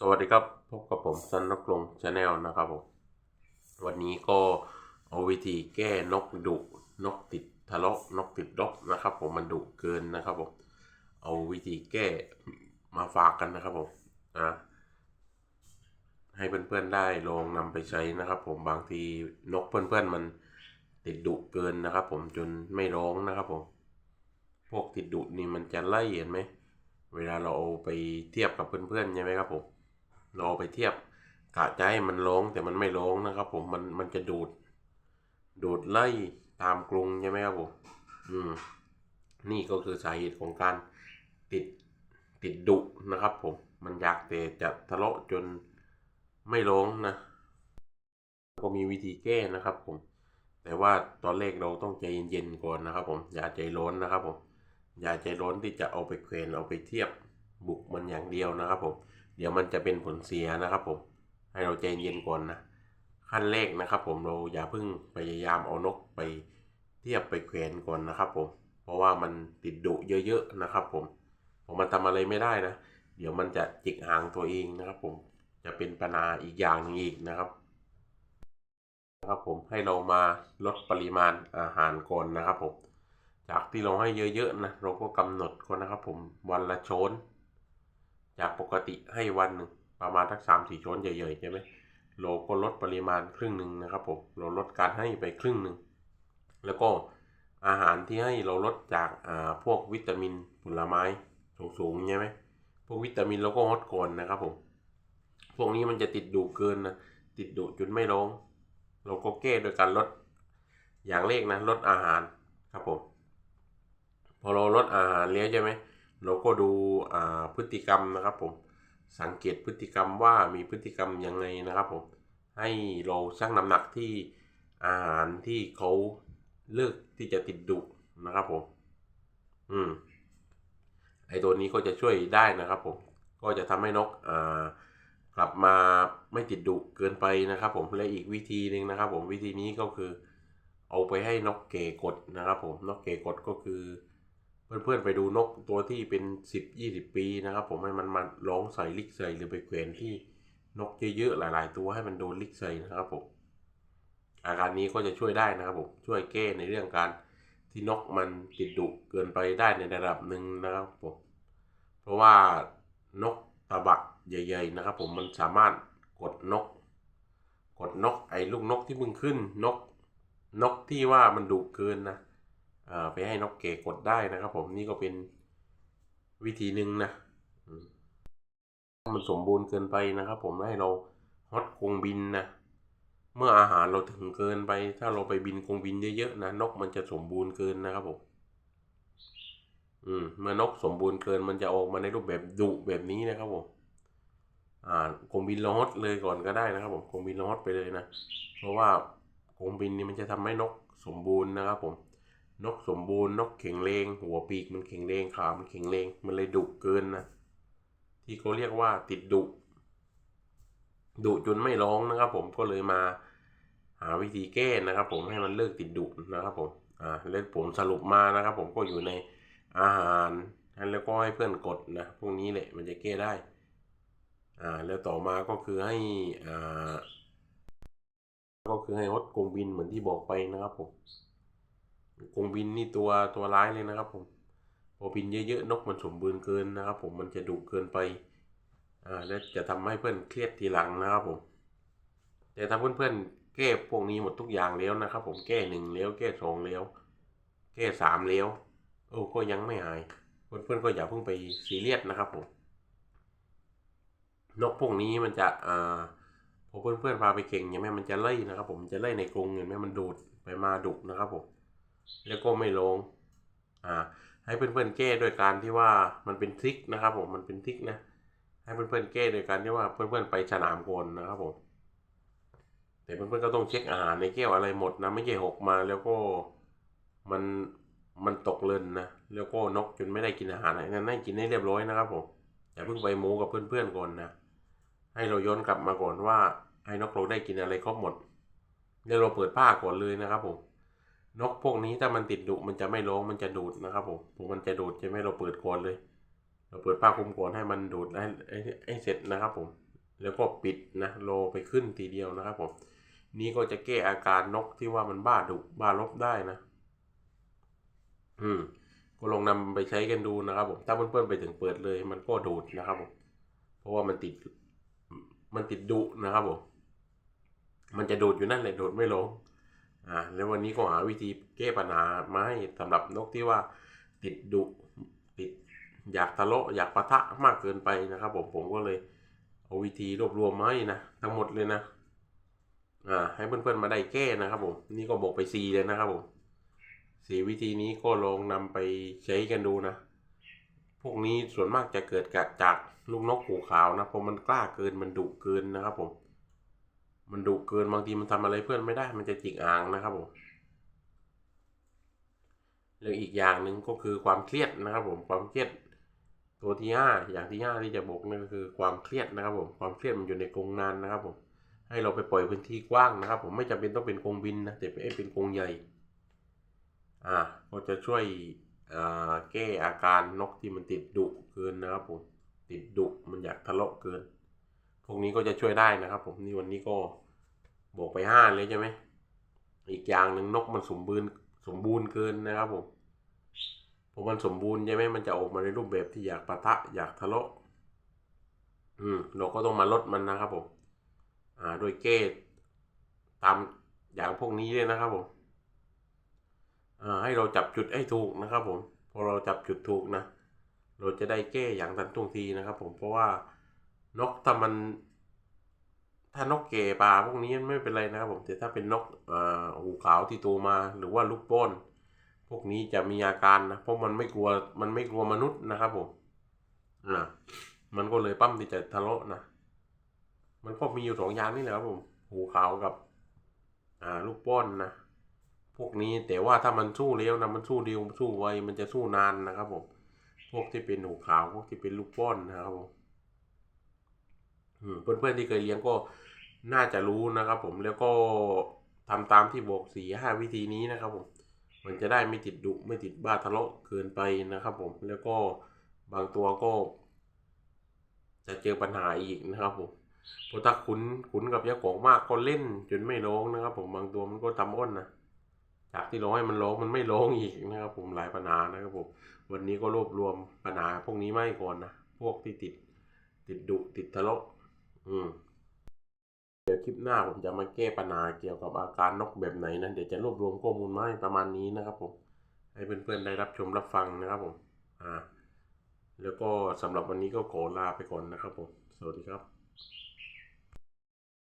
สวัสดีครับ พบกับผมซันนกลงชาแนลนะครับผม วันนี้ก็เอาวิธีแก้นกดุนกติดทะเลาะนกติดดกนะครับ ผมมันดุเกินนะครับผม เอาวิธีแก้มาฝากกันนะครับผมอ่าให้เพื่อนๆได้ลองนำไปใช้นะครับ ผมบางทีนกเพื่อนๆมันติดดุเกินนะครับ ผมจนไม่ร้องนะครับผม พวกติดดุนี่มันจะไล่เห็นไหมเวลาเราเอาไปเทียบกับเพื่อนๆใช่ไหมครับผม เราไปเทียบกะจะให้มันร้องแต่มันไม่ร้องนะครับ ผมมันมันจะดูด ดูดไล่ตามกรุงใช่ไหมครับผมอืม นี่ก็คือสาเหตุของการติดติดดุนะครับ ผมมันอยากแต่จะทะเลาะจนไม่ร้องนะ ก็มีวิธีแก้นะครับ ผม แต่ว่าตอนแรกเราต้องใจเย็นๆก่อนนะครับ ผมอย่าใจร้อนนะครับ ผมอย่าใจร้อนที่จะเอาไปเควนเอาไปเทียบบุกมันอย่างเดียวนะครับ ผม เดี๋ยวมันจะเป็นผลเสียนะครับผม ให้เราใจเย็นก่อนนะ ขั้นแรกนะครับ ผมเราอย่าเพิ่งพยายามเอานกไปเทียบไปเควนก่อนนะครับผม เพราะว่ามันติดดุเยอะๆนะครับ ผมผมมันทำอะไรไม่ได้นะ เดี๋ยวมันจะจิกหางตัวเองนะครับผมจะเป็นปัญหาอีกอย่างหนึงอีกนะครับนะครับผมให้เรามาลดปริมาณอาหารก่อนนะครับผม จากที่เราให้เยอะๆนะเราก็กำหนดก่อนนะครับผมวันละช้อน จากปกติให้วันหนึ่งประมาณทักสามสี่ช้อนใหญ่ๆใช่ไหมเราก็ลดปริมาณครึ่งหนึ่งนะครับผมเราลดการให้ไปครึ่งหนึ่งแล้วก็อาหารที่ให้เราลดจากอ่าพวกวิตามินผลไม้สูงๆใช่ไหมพวกวิตามินเราก็งดก่อนนะครับผมพวกนี้มันจะติดดุเกินนะติดดุจนไม่ร้อง เราก็แก้โดยการลดอย่างแรกนะลดอาหารครับผมพอเราลดอาหารแล้วใช่ไหม เราก็ดูอ่าพฤติกรรมนะครับผมสังเกตพฤติกรรมว่ามีพฤติกรรมยังไงนะครับผมให้เราชั่งน้ำหนักที่อาหารที่เขาเลือกที่จะติดดุนะครับผมอืมไอตัวนี้ก็จะช่วยได้นะครับผมก็จะทำให้นกอ่ากลับมาไม่ติดดุเกินไปนะครับ ผมและอีกวิธีหนึ่งนะครับ ผมวิธีนี้ก็คือ เอาไปให้นกเกกดนะครับ ผมนกเกกดก็คือ เพื่อนๆไปดูนกตัวที่เป็นสิบยี่สิบปีนะครับ ผมให้มันมาร้องใส่ลิกใส่หรือไปแขวนที่นกเยอะๆหลาย ๆ ตัวให้มันโดนลิกใส่นะครับผมอาการนี้ก็จะช่วยได้นะครับผมช่วยแก้ในเรื่องการที่นกมันติดดุเกินไปได้ในระดับหนึ่งนะครับผมเพราะว่านกตะบะใหญ่ๆนะครับ ผมมันสามารถกดนก กดนกไอ้ลูกนกที่มึงขึ้นนก นกที่ว่ามันดุเกินนะ ไปให้นกเก๋กดได้นะครับ ผมนี่ก็เป็นวิธีหนึ่งนะมันสมบูรณ์เกินไปนะครับ ผมให้เราฮอตกรงบินนะเมื่ออาหารเราถึงเกินไป ถ้าเราไปบินกรงบินเยอะๆนะนกมันจะสมบูรณ์เกินนะครับผมอืมเมื่อนกสมบูรณ์เกินมันจะออกมาในรูปแบบดุแบบนี้นะครับผมอ่ากรงบินฮอตเลยก่อนก็ได้นะครับ ผมกรงบินฮอตไปเลยนะเพราะว่ากรงบินนี่มันจะทำให้นกสมบูรณ์นะครับผม นกสมบูรณ์นกแข็งแรงหัวปีกมันแข็งแรงขา มันแข็งแรงมันเลยดุเกินนะ ที่เขาเรียกว่าติดดุดุจนไม่ร้องนะครับ ผมก็เลยมาหาวิธีแก้นะครับ ผมให้มันเลิกติดดุนะครับ ผมอ่าแล้วผมสรุปมานะครับ ผมก็อยู่ในอาหารแล้วก็ให้เพื่อนกดนะพวกนี้แหละมันจะแก้ได้อ่าแล้วต่อมาก็คือให้อ่าก็คือให้ฮดกรงบินเหมือนที่บอกไปนะครับผม กงบินนี่ตัวตัวร้ายเลยนะครับผมพอบินเยอะๆนกมันสมบูรณ์เกินนะครับ ผมมันจะดุเกินไปอ่าและจะทำให้เพื่อนเครียดทีหลังนะครับผม แต่ถ้าเพื่อนๆแก้พวกนี้หมดทุกอย่างแล้วนะครับ ผมแก้หนึ่งแล้วแก้สองแล้วแก้สามแล้วโอ้ก็ยังไม่หายเพื่อนๆก็อย่าเพิ่งไปซีเรียสนะครับผมนกพวกนี้มันจะอ่าพอเพื่อนๆพาไปเก่งอย่างแม่มันจะไล่นะครับ ผมจะไล่ในกรงเห็นไหมมันดูดไปมาดุนะครับผม แล้วก็ไม่ลงอ่าให้เพื่อนๆแก้โดยการที่ว่ามันเป็นทริคนะครับผมมันเป็นทริคนะ ให้เพื่อนๆแก้โดยการที่ว่าเพื่อนๆไปสนามก่อนนะครับผมแต่เพื่อนๆก็ต้องเช็คอาหารในแก้วอะไรหมดนะไม่ใช่หกมาแล้วก็มันมันตกเลินนะแล้วก็นกจนไม่ได้กินอาหารอะไรนั้นให้กินให้เรียบร้อยนะครับผมอย่าเพิ่งไปโม้กับเพื่อนๆก่อนนะให้เราย้อนกลับมาก่อนว่าให้นกเราได้กินอะไรครบหมดแล้วเราเปิดผ้าก่อนเลยนะครับผม นกพวกนี้ถ้ามันติดดุมันจะไม่ร้องมันจะดูดนะครับผมผมมันจะดูดใช่ไหมเราเปิดก่อนเลย เราเปิดผ้าคลุมก่อนให้มันดูดให้ให้เสร็จนะครับผมแล้วก็ปิดนะโลไปขึ้นทีเดียวนะครับผมนี่ก็จะแก้อาการนกที่ว่ามันบ้าดุบ้าลบได้นะ อืม ก็ลองนำไปใช้กันดูนะครับผมถ้าเพื่อนๆไปถึงเปิดเลย มันก็ดูดนะครับผมเพราะว่ามันติดมันติดดุนะครับผมมันจะดูดอยู่นั่นแหละดูดไม่ลง อ่าแล้ววันนี้ก็หาวิธีแก้ปัญหามาให้สำหรับนกที่ว่าติดดุติดอยากทะเลาะอยากปะทะมากเกินไปนะครับ ผมผมก็เลยเอาวิธีรวบรวมมาให้นะทั้งหมดเลยนะอ่าให้เพื่อนๆมาได้แก้นะครับ ผมนี่ก็บอกไปซีเลยนะครับผมสีวิธีนี้ก็ลองนำไปใช้กันดูนะ พวกนี้ส่วนมากจะเกิดจากลูกนกหูขาวนะเพราะมันกล้าเกินมันดุเกินนะครับผม มันดุเกินบางทีมันทำอะไรเพื่อนไม่ได้ มันจะจิกอ่างนะครับผมแล้วอีกอย่างหนึ่งก็คือความเครียดนะครับผมความเครียด ตัวที่ห้าอย่างที่ห้าที่จะบอกนั่นก็คือความเครียดนะครับผมความเครียดมันอยู่ในกรงนานนะครับผมให้เราไปปล่อยพื้นที่กว้างนะครับ ผมไม่จำเป็นต้องเป็นกรงบินนะแต่ให้เป็นกรงใหญ่อ่าก็จะช่วยอ่าแก้อาการนกที่มันติดดุเกินนะครับผมติดดุมันอยากทะเลาะเกิน พวกนี้ก็จะช่วยได้นะครับ ผมนี่วันนี้ก็บอกไปห้าเลยใช่ไหมอีกอย่างหนึ่งนกมันสมบูรณ์สมบูรณ์เกินนะครับผมพอมันสมบูรณ์ใช่ไหมมันจะออกมาในรูปแบบที่อยากปะทะอยากทะเลาะอืมเราก็ต้องมาลดมันนะครับผมอ่าโดยเก้ตามอย่างพวกนี้เลยนะครับผมอ่าให้เราจับจุดให้ถูกนะครับ ผมพอเราจับจุดถูกนะเราจะได้แก้อย่างทันท่วงทีนะครับ ผมเพราะว่า นกถ้ามัน ถ้านกเกป่าพวกนี้ไม่เป็นไรนะครับผมแต่ถ้าเป็นนกอ่าหูขาวที่โตมาหรือว่าลูกป้น พวกนี้จะมีอาการนะเพราะมันไม่กลัวมันไม่กลัวมนุษย์นะครับผมอ่ามันก็เลยปั้มที่จะทะเลาะนะมันก็มีอยู่สองอย่างนี่แหละครับผมหูขาวกับ อ่าลูกป้อนนะพวกนี้แต่ว่าถ้ามันสู้เร็วนะมันสู้เร็วสู้ไวมันจะสู้นานนะครับผมพวกที่เป็นหูขาวพวกที่เป็นลูกป้อนนะครับผม เพื่อนๆที่เคยเลี้ยงก็น่าจะรู้นะครับผมแล้วก็ทำตามที่บอกสี่ห้าวิธีนี้นะครับผมมันจะได้ไม่ติดดุไม่ติดบ้าทะเลาะเกินไปนะครับผมแล้วก็บางตัวก็ จะเจอปัญหาอีกนะครับผมเพราะถ้าขุนขุนกับยาของมากก็เล่นจนไม่ร้องนะครับ ผมบางตัวมันก็ทำอ้นนะจากที่ร้องให้มันร้องมันไม่ร้องอีกนะครับ ผมหลายปัญหานะครับผมวันนี้ก็รวบรวมปัญหาพวกนี้ไม่ก่อนนะพวกที่ติด ติดดุติดทะเลาะ อืมเดี๋ยวคลิปหน้าผมจะมาแก้ปัญหาเกี่ยวกับอาการนกแบบไหนนะเดี๋ยวจะรวบรวมข้อมูลมาให้ประมาณนี้นะครับผม ให้เพื่อนๆได้รับชมรับฟังนะครับผม อ่า แล้วก็สำหรับวันนี้ก็ขอลาไปก่อนนะครับผม สวัสดีครับ